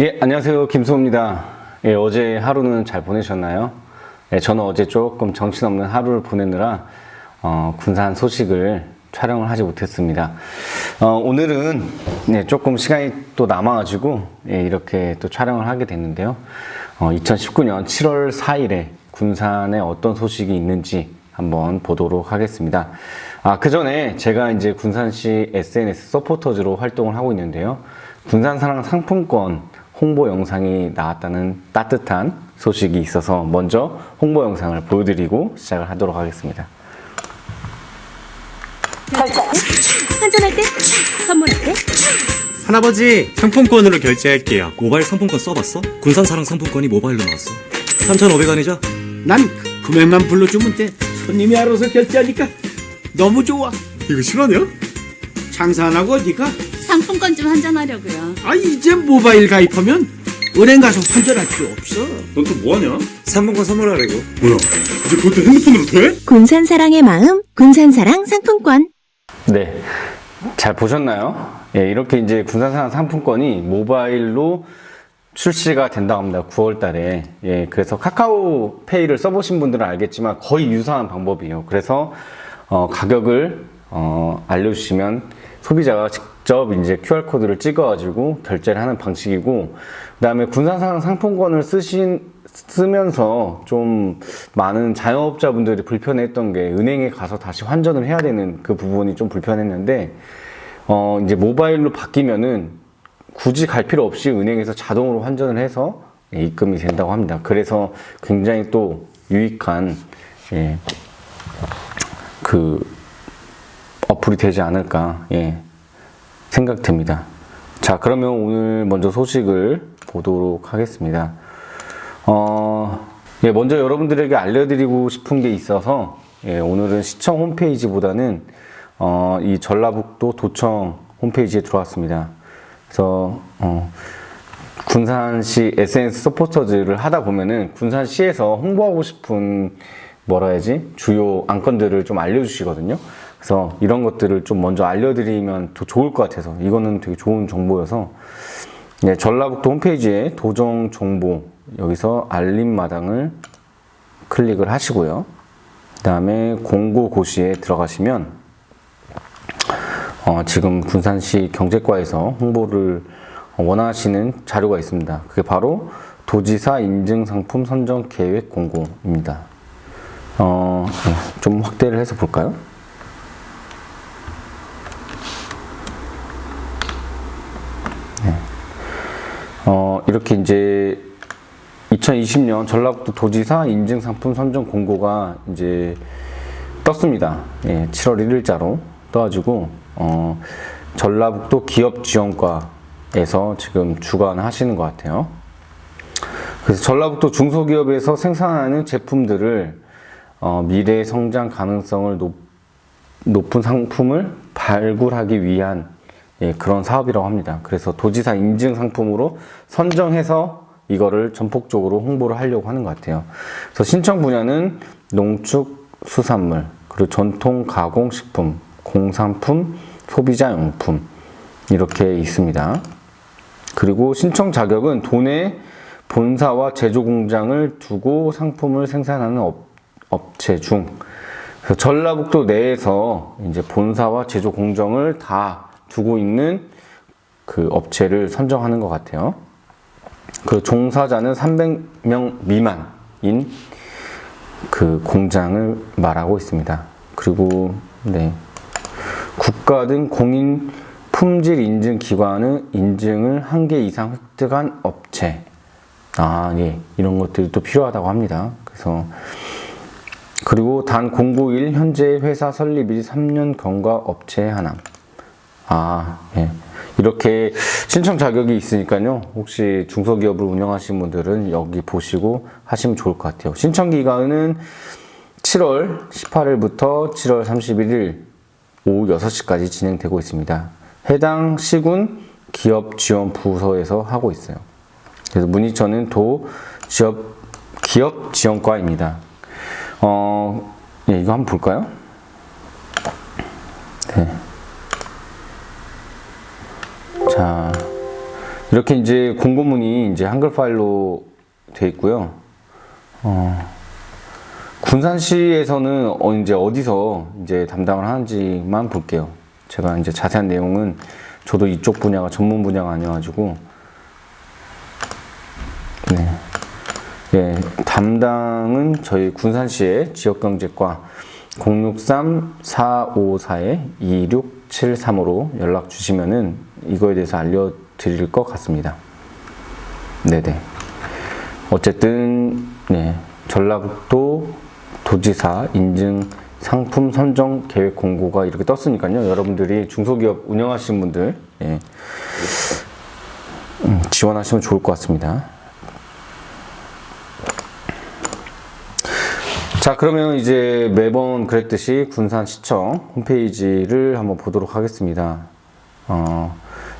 예, 안녕하세요. 김수호입니다. 예, 어제 하루는 잘 보내셨나요? 예, 저는 어제 조금 정신없는 하루를 보내느라 어, 군산 소식을 촬영을 하지 못했습니다. 어, 오늘은 네, 조금 시간이 또 남아가지고 예, 이렇게 또 촬영을 하게 됐는데요. 어, 2019년 7월 4일에 군산에 어떤 소식이 있는지 한번 보도록 하겠습니다. 아, 그 전에 제가 이제 군산시 SNS 서포터즈로 활동을 하고 있는데요. 군산사랑 상품권 홍보 영상이 나왔다는 따뜻한 소식이 있어서 먼저 홍보 영상을 보여드리고 시작을 하도록 하겠습니다. 한잔할 때, 선물할 때, 할아버지 상품권으로 결제할게요 모바일 상품권 써봤어? 군산사랑 상품권이 모바일로 나왔어 3,500원이죠? 난 그- 금액만 불러주면 돼. 손님이 알아서 결제하니까 너무 좋아. 이거 실화냐? 장사 안 하고 어디가? 상품권 좀 한잔하려고요. 아 이제 모바일 가입하면 은행 가서 환전할 필요 없어. 넌 또 뭐하냐? 상품권 선물하려고 뭐야 이제 그것도 핸드폰으로 돼? 군산사랑의 마음, 군산사랑 상품권. 네. 잘 보셨나요? 예, 이렇게 이제 군산사랑 상품권이 모바일로 출시가 된다고 합니다. 9월 달에. 예, 그래서 카카오 페이를 써보신 분들은 알겠지만 거의 유사한 방법이에요. 그래서, 어, 가격을, 어, 알려주시면 소비자가 직접 이제 QR코드를 찍어가지고 결제를 하는 방식이고, 그 다음에 군산사랑 상품권을 쓰신, 쓰면서 좀 많은 자영업자분들이 불편했던 게 은행에 가서 다시 환전을 해야 되는 그 부분이 좀 불편했는데, 어, 이제 모바일로 바뀌면은 굳이 갈 필요 없이 은행에서 자동으로 환전을 해서 예, 입금이 된다고 합니다. 그래서 굉장히 또 유익한 예, 그 어플이 되지 않을까 예, 생각됩니다. 자, 그러면 오늘 먼저 소식을 보도록 하겠습니다. 어, 예, 먼저 여러분들에게 알려드리고 싶은 게 있어서 예, 오늘은 시청 홈페이지보다는 어, 이 전라북도 도청 홈페이지에 들어왔습니다. 그래서 어, 군산시 SNS 서포터즈를 하다 보면은 군산시에서 홍보하고 싶은 뭐라 해야지 주요 안건들을 좀 알려주시거든요. 그래서 이런 것들을 좀 먼저 알려드리면 더 좋을 것 같아서 이거는 되게 좋은 정보여서 네, 전라북도 홈페이지에 도정 정보 여기서 알림 마당을 클릭을 하시고요. 그 다음에 공고 고시에 들어가시면 어, 지금 군산시 경제과에서 홍보를 원하시는 자료가 있습니다. 그게 바로 도지사 인증 상품 선정 계획 공고입니다. 어, 네, 좀 확대를 해서 볼까요? 어, 이렇게 이제 2020년 전라북도 도지사 인증 상품 선정 공고가 이제 떴습니다. 예, 7월 1일자로 떠가지고 어, 전라북도 기업지원과에서 지금 주관하시는 것 같아요. 그래서 전라북도 중소기업에서 생산하는 제품들을 어, 미래 성장 가능성을 높, 높은 상품을 발굴하기 위한 예, 그런 사업이라고 합니다. 그래서 도지사 인증 상품으로 선정해서 이거를 전폭적으로 홍보를 하려고 하는 것 같아요. 그래서 신청 분야는 농축 수산물, 그리고 전통 가공 식품, 공산품, 소비자 용품 이렇게 있습니다. 그리고 신청 자격은 도내 본사와 제조 공장을 두고 상품을 생산하는 업, 업체 중 전라북도 내에서 이제 본사와 제조 공정을 다 두고 있는 그 업체를 선정하는 것 같아요. 그 종사자는 300명 미만인 그 공장을 말하고 있습니다. 그리고 네. 국가 등 공인 품질 인증 기관은 인증을 한 개 이상 획득한 업체. 아, 예. 이런 것들이 또 필요하다고 합니다. 그래서 그리고 단 공고일 현재 회사 설립일 3년 경과 업체 하나. 아, 예. 이렇게 신청 자격이 있으니까요. 혹시 중소기업을 운영하시는 분들은 여기 보시고 하시면 좋을 것 같아요. 신청 기간은 7월 18일부터 7월 31일 오후 6시까지 진행되고 있습니다. 해당 시군 기업 지원 부서에서 하고 있어요. 그래서 문의처는 도 지역 기업 지원과입니다. 어, 예, 이거 한번 볼까요? 네. 자, 이렇게 이제 공고문이 이제 한글 파일로 돼 있고요. 어, 군산시에서는 어, 이제 어디서 이제 담당을 하는지만 볼게요. 제가 이제 자세한 내용은 저도 이쪽 분야가 전문 분야가 아니어가지고 네. 예, 담당은 저희 군산시의 지역경제과 063-454-2673으로 연락 주시면은 이거에 대해서 알려드릴 것 같습니다. 네네. 어쨌든, 네. 전라북도 도지사 인증 상품 선정 계획 공고가 이렇게 떴으니까요. 여러분들이 중소기업 운영하시는 분들, 예. 음, 지원하시면 좋을 것 같습니다. 자, 그러면 이제 매번 그랬듯이 군산시청 홈페이지를 한번 보도록 하겠습니다. 어,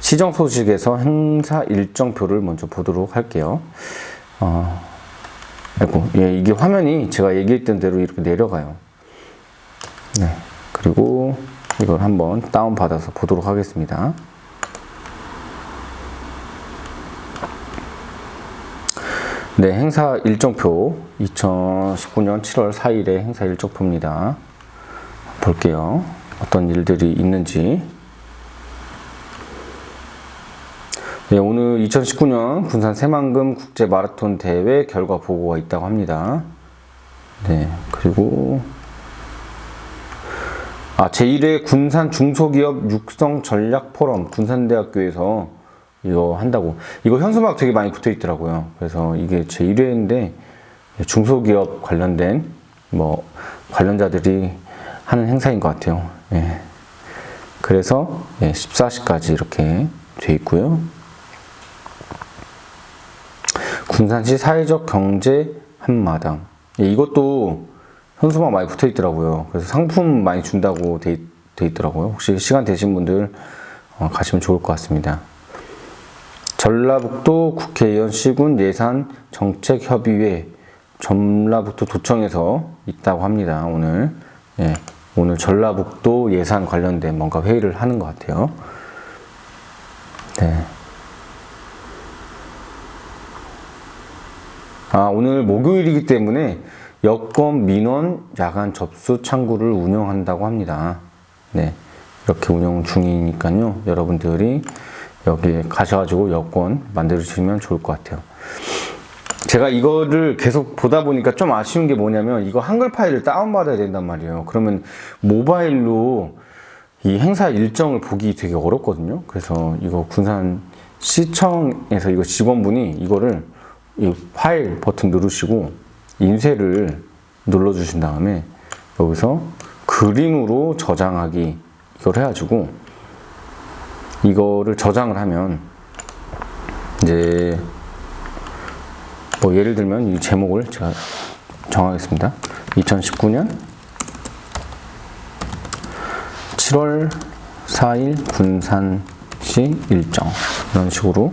시정 소식에서 행사 일정표를 먼저 보도록 할게요. 어, 아이고, 예, 이게 화면이 제가 얘기했던 대로 이렇게 내려가요. 네. 그리고 이걸 한번 다운받아서 보도록 하겠습니다. 네, 행사 일정표 2019년 7월 4일에 행사 일정표입니다. 볼게요. 어떤 일들이 있는지. 네, 오늘 2019년 군산 새만금 국제 마라톤 대회 결과 보고가 있다고 합니다. 네, 그리고 아, 제1회 군산 중소기업 육성 전략 포럼 군산대학교에서 이거 한다고. 이거 현수막 되게 많이 붙어 있더라고요. 그래서 이게 제 1회인데 중소기업 관련된 뭐 관련자들이 하는 행사인 것 같아요. 예. 그래서 예, 14시까지 이렇게 돼 있고요. 군산시 사회적 경제 한마당. 예, 이것도 현수막 많이 붙어 있더라고요. 그래서 상품 많이 준다고 돼, 있- 돼 있더라고요. 혹시 시간 되신 분들 어, 가시면 좋을 것 같습니다. 전라북도 국회의원 시군 예산 정책협의회 전라북도 도청에서 있다고 합니다. 오늘 예, 오늘 전라북도 예산 관련된 뭔가 회의를 하는 것 같아요. 네. 아 오늘 목요일이기 때문에 여권 민원 야간 접수 창구를 운영한다고 합니다. 네, 이렇게 운영 중이니까요. 여러분들이 여기에 가셔가지고 여권 만들어주시면 좋을 것 같아요. 제가 이거를 계속 보다 보니까 좀 아쉬운 게 뭐냐면 이거 한글 파일을 다운받아야 된단 말이에요. 그러면 모바일로 이 행사 일정을 보기 되게 어렵거든요. 그래서 이거 군산 시청에서 이거 직원분이 이거를 이 파일 버튼 누르시고 인쇄를 눌러주신 다음에 여기서 그림으로 저장하기 이걸 해가지고 이거를 저장을 하면 이제 뭐 예를 들면 이 제목을 제가 정하겠습니다. 2019년 7월 4일 군산시 일정 이런 식으로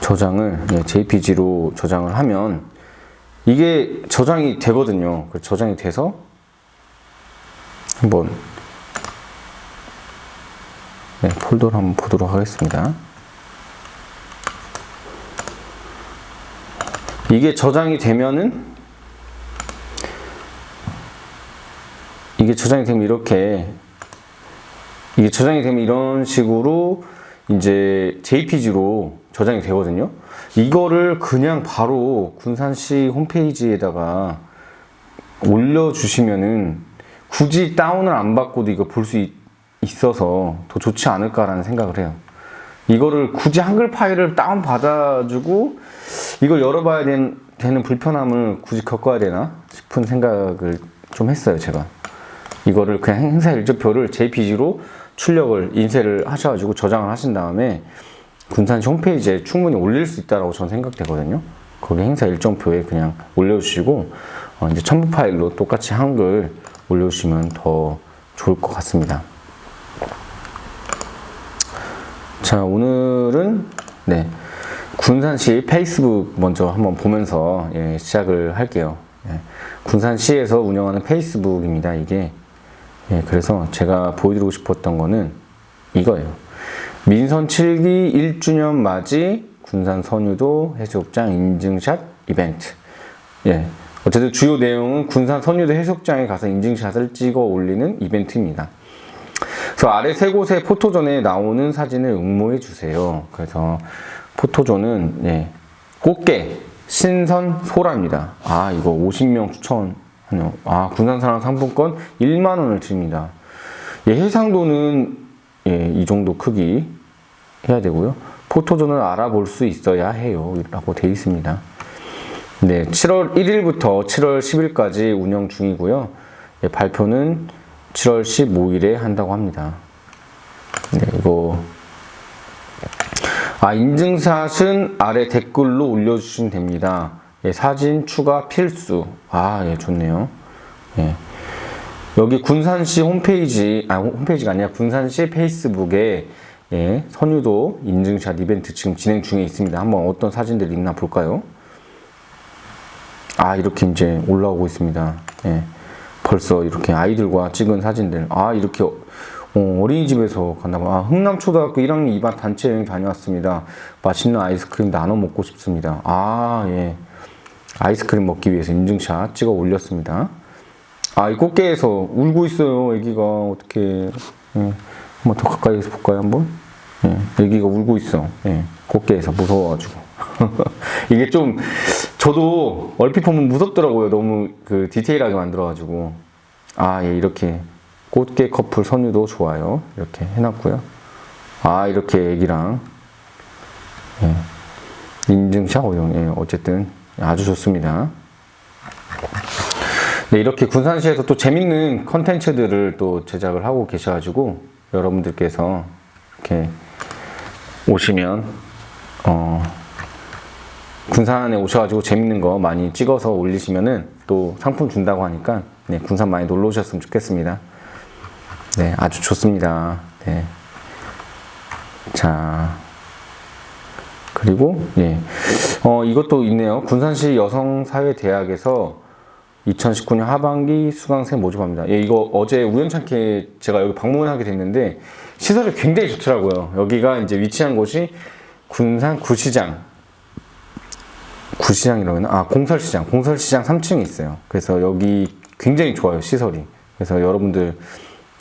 저장을 예, JPG로 저장을 하면 이게 저장이 되거든요. 그 저장이 돼서 한번 네, 폴더를 한번 보도록 하겠습니다. 이게 저장이 되면은 이게 저장이 되면 이렇게 이게 저장이 되면 이런 식으로 이제 JPG로 저장이 되거든요. 이거를 그냥 바로 군산시 홈페이지에다가 올려주시면은 굳이 다운을 안 받고도 이거 볼 수 있어서 더 좋지 않을까라는 생각을 해요. 이거를 굳이 한글 파일을 다운 받아주고 이걸 열어봐야 된- 되는 불편함을 굳이 겪어야 되나 싶은 생각을 좀 했어요, 제가. 이거를 그냥 행사 일정표를 JPG로 출력을 인쇄를 하셔가지고 저장을 하신 다음에 군산시 홈페이지에 충분히 올릴 수 있다라고 저는 생각되거든요. 거기 행사 일정표에 그냥 올려주시고 어, 이제 첨부 파일로 똑같이 한글 올려주시면 더 좋을 것 같습니다. 자 오늘은 네 군산시 페이스북 먼저 한번 보면서 예, 시작을 할게요. 예, 군산시에서 운영하는 페이스북입니다. 이게 예, 그래서 제가 보여드리고 싶었던 거는 이거예요. 민선 7기 1주년 맞이 군산 선유도 해수욕장 인증샷 이벤트. 예. 어쨌든 주요 내용은 군산 선유도 해수욕장에 가서 인증샷을 찍어 올리는 이벤트입니다. 그래서 아래 세 곳의 포토존에 나오는 사진을 응모해 주세요. 그래서 포토존은 예, 꽃게, 신선, 소라입니다. 아 이거 50명 추천하네요. 아 군산사랑 상품권 1만 원을 드립니다. 예, 해상도는 예, 이 정도 크기 해야 되고요. 포토존을 알아볼 수 있어야 해요. 라고 되어 있습니다. 네, 7월 1일부터 7월 10일까지 운영 중이고요. 예, 발표는 7월 15일에 한다고 합니다. 네, 이거 아 인증샷은 아래 댓글로 올려주시면 됩니다. 예, 사진 추가 필수. 아, 예, 좋네요. 예. 여기 군산시 홈페이지, 아, 홈페이지가 아니라 군산시 페이스북에 예, 선유도 인증샷 이벤트 지금 진행 중에 있습니다. 한번 어떤 사진들이 있나 볼까요? 아, 이렇게 이제 올라오고 있습니다. 예. 벌써 이렇게 아이들과 찍은 사진들. 아, 이렇게 어, 어린이집에서 갔나 봐. 아, 흥남초등학교 1학년 2반 단체 여행 다녀왔습니다. 맛있는 아이스크림 나눠 먹고 싶습니다. 아, 예. 아이스크림 먹기 위해서 인증샷 찍어 올렸습니다. 아, 이 꽃게에서 울고 있어요, 애기가. 어떻게. 예. 한번 더 가까이에서 볼까요, 한번? 예. 애기가 울고 있어. 예. 꽃게에서 무서워가지고. 이게 좀, 저도 얼핏 보면 무섭더라고요. 너무 그 디테일하게 만들어가지고. 아, 예, 이렇게. 꽃게 커플 선유도 좋아요. 이렇게 해놨고요. 아, 이렇게 애기랑. 예. 인증샷 오용. 예, 어쨌든 아주 좋습니다. 네, 이렇게 군산시에서 또 재밌는 컨텐츠들을 또 제작을 하고 계셔가지고 여러분들께서 이렇게 오시면 어, 군산에 오셔가지고 재밌는 거 많이 찍어서 올리시면은 또 상품 준다고 하니까 네, 군산 많이 놀러 오셨으면 좋겠습니다. 네, 아주 좋습니다. 네. 자, 그리고 예, 어 이것도 있네요. 군산시 여성사회대학에서 2019년 하반기 수강생 모집합니다. 예, 이거 어제 우연찮게 제가 여기 방문하게 됐는데 시설이 굉장히 좋더라고요. 여기가 이제 위치한 곳이 군산 구시장 구시장이라고 하나? 아, 공설시장. 공설시장 3층에 있어요. 그래서 여기 굉장히 좋아요, 시설이. 그래서 여러분들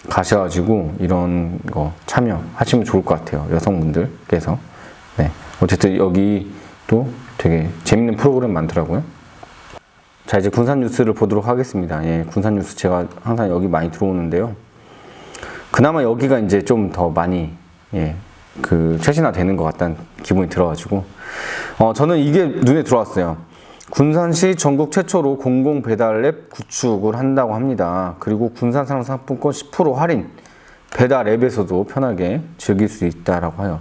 가셔가지고 이런 거 참여하시면 좋을 것 같아요. 여성분들께서. 네. 어쨌든 여기 또 되게 재밌는 프로그램 많더라고요. 자, 이제 군산 뉴스를 보도록 하겠습니다. 예, 군산 뉴스 제가 항상 여기 많이 들어오는데요. 그나마 여기가 이제 좀 더 많이, 예, 그, 최신화 되는 것 같다는 기분이 들어가지고. 어, 저는 이게 눈에 들어왔어요. 군산시 전국 최초로 공공 배달 앱 구축을 한다고 합니다. 그리고 군산 상품권 10% 할인 배달 앱에서도 편하게 즐길 수 있다라고 해요.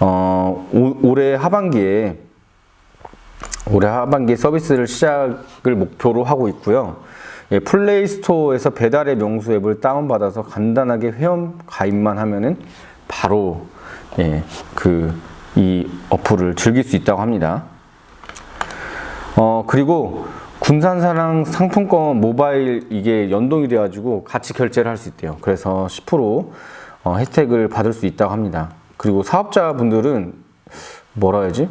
어, 올- 올해 하반기에 올해 하반기에 서비스를 시작을 목표로 하고 있고요. 예, 플레이 스토어에서 배달의 명수 앱을 다운받아서 간단하게 회원 가입만 하면은 바로 예, 그 이 어플을 즐길 수 있다고 합니다. 어, 그리고 군산사랑 상품권 모바일 이게 연동이 돼가지고 같이 결제를 할 수 있대요. 그래서 10% 어, 혜택을 받을 수 있다고 합니다. 그리고 사업자분들은 뭐라 해야지?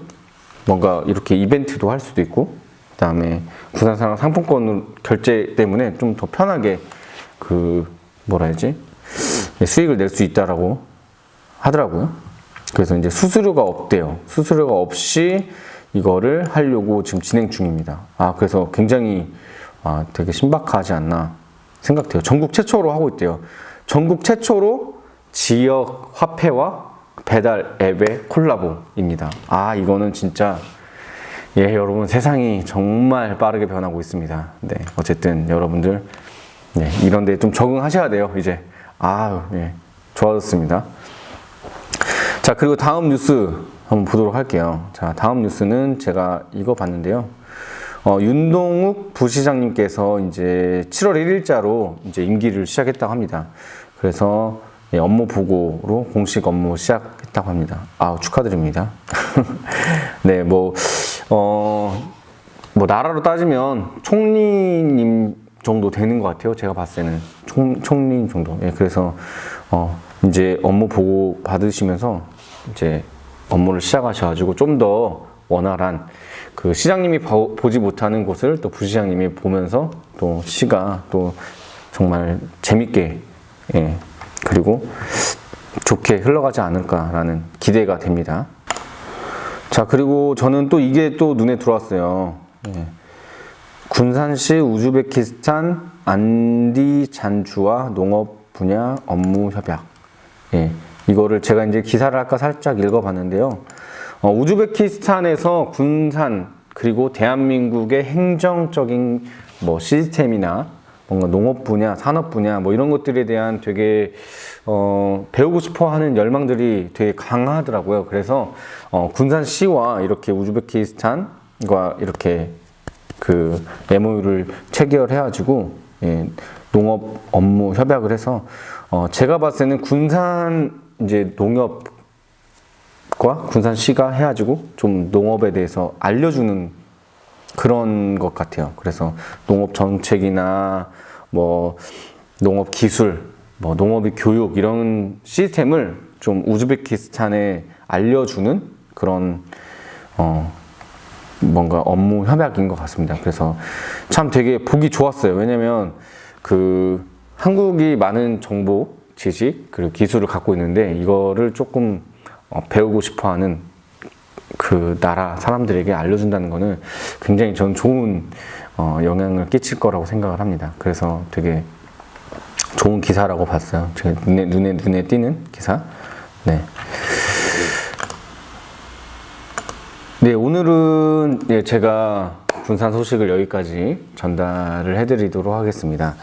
뭔가 이렇게 이벤트도 할 수도 있고, 그 다음에 군산사랑 상품권 결제 때문에 좀 더 편하게 그 뭐라 해야지? 예, 수익을 낼 수 있다라고 하더라고요. 그래서 이제 수수료가 없대요. 수수료가 없이 이거를 하려고 지금 진행 중입니다. 아, 그래서 굉장히 아, 되게 신박하지 않나 생각돼요. 전국 최초로 하고 있대요. 전국 최초로 지역 화폐와 배달 앱의 콜라보입니다. 아, 이거는 진짜 예, 여러분 세상이 정말 빠르게 변하고 있습니다. 네, 어쨌든 여러분들 네, 이런 데 좀 적응하셔야 돼요. 이제 아, 예, 좋아졌습니다. 자, 그리고 다음 뉴스 한번 보도록 할게요. 자, 다음 뉴스는 제가 이거 봤는데요. 어, 윤동욱 부시장님께서 이제 7월 1일자로 이제 임기를 시작했다고 합니다. 그래서 예, 업무 보고로 공식 업무 시작했다고 합니다. 아, 축하드립니다. 네, 뭐, 어, 뭐, 나라로 따지면 총리님 정도 되는 것 같아요. 제가 봤을 때는. 총, 총리 정도. 예, 그래서, 어, 이제 업무 보고 받으시면서 이제 업무를 시작하셔가지고 좀 더 원활한 그 시장님이 봐- 보지 못하는 곳을 또 부시장님이 보면서 또 시가 또 정말 재밌게 예, 그리고 좋게 흘러가지 않을까라는 기대가 됩니다. 자 그리고 저는 또 이게 또 눈에 들어왔어요. 예. 군산시 우즈베키스탄 안디 잔주와 농업 분야 업무 협약. 예, 이거를 제가 이제 기사를 아까 살짝 읽어봤는데요. 어, 우즈베키스탄에서 군산 그리고 대한민국의 행정적인 뭐 시스템이나 뭔가 농업 분야, 산업 분야 뭐 이런 것들에 대한 되게 어, 배우고 싶어 하는 열망들이 되게 강하더라고요. 그래서 어, 군산 시와 이렇게 우즈베키스탄과 이렇게 그 MOU를 체결해가지고 예, 농업 업무 협약을 해서 어, 제가 봤을 때는 군산 이제 농업과 군산시가 해가지고 좀 농업에 대해서 알려주는 그런 것 같아요. 그래서 농업 정책이나 뭐 농업 기술, 뭐 농업의 교육 이런 시스템을 좀 우즈베키스탄에 알려주는 그런 어, 뭔가 업무 협약인 것 같습니다. 그래서 참 되게 보기 좋았어요. 왜냐면 그 한국이 많은 정보, 지식, 그리고 기술을 갖고 있는데 이거를 조금 어, 배우고 싶어 하는 그 나라 사람들에게 알려준다는 거는 굉장히 전 좋은 어, 영향을 끼칠 거라고 생각을 합니다. 그래서 되게 좋은 기사라고 봤어요. 제 눈에, 눈에, 눈에 띄는 기사. 네. 네, 오늘은 예, 제가 군산 소식을 여기까지 전달을 해드리도록 하겠습니다.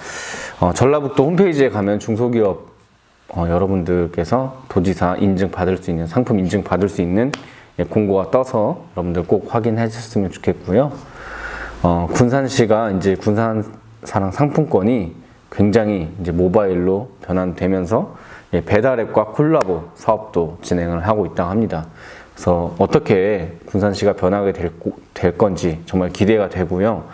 어, 전라북도 홈페이지에 가면 중소기업 어, 여러분들께서 도지사 인증 받을 수 있는 상품 인증 받을 수 있는 예, 공고가 떠서 여러분들 꼭 확인해 주셨으면 좋겠고요. 어, 군산시가 이제 군산 사랑 상품권이 굉장히 이제 모바일로 변환되면서 예, 배달앱과 콜라보 사업도 진행을 하고 있다고 합니다. 그래서 어떻게 군산시가 변하게 될, 고- 될 건지 정말 기대가 되고요.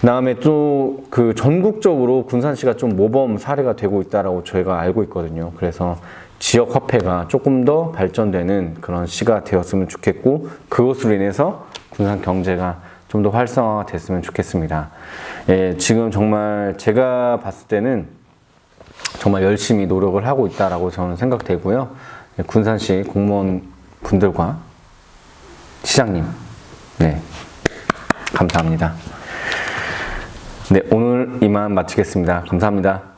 그다음에 또 그 전국적으로 군산시가 좀 모범 사례가 되고 있다라고 저희가 알고 있거든요. 그래서 지역 화폐가 조금 더 발전되는 그런 시가 되었으면 좋겠고 그것으로 인해서 군산 경제가 좀 더 활성화가 됐으면 좋겠습니다. 예, 지금 정말 제가 봤을 때는 정말 열심히 노력을 하고 있다라고 저는 생각되고요. 예, 군산시 공무원 분들과 시장님, 네, 감사합니다. 네, 오늘 이만 마치겠습니다. 감사합니다.